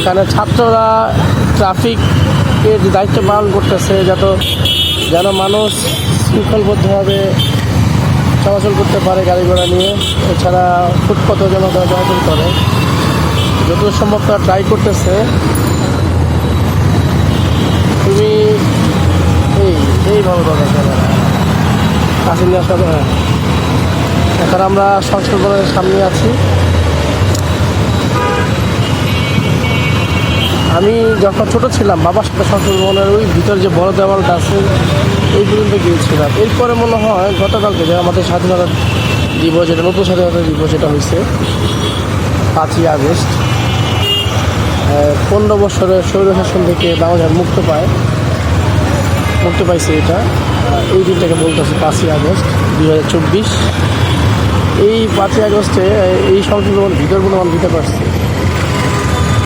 এখানে ছাত্ররা ট্রাফিকের দায়িত্ব পালন করতেছে, যত যেন মানুষ শৃঙ্খলবদ্ধভাবে চলাচল করতে পারে গাড়ি ঘোড়া নিয়ে। এছাড়া ফুটপথও যেন তারা চলাচল করে। যতদূর সম্ভব তারা ট্রাই করতেছে। তুমি এই এইভাবে কথা কাশিনিয়া সব হ্যাঁ। এখন আমরা ভবনের সামনে আছি। আমি যখন ছোট ছিলাম, বাবার সাথে সংসদ ভবনের ওই ভিতর যে বড় দেওয়ালটা আছে, এই পর্যন্ত গিয়েছিলাম। এরপরে মনে হয় গতকালকে যে আমাদের স্বাধীনতা দিবস, যেটা নতুন স্বাধীনতা দিবস যেটা হয়েছে, পাঁচই আগস্ট পনেরো বছরের স্বৈরশাসন থেকে বাংলাদেশ মুক্ত পায়, মুক্ত পাইছে এটা। এই দিনটাকে বলতেছে পাঁচই আগস্ট, দুই হাজার চব্বিশ। এই পাঁচই আগস্টে এই ভবন ভিতর বলে আমি দিতে পারছি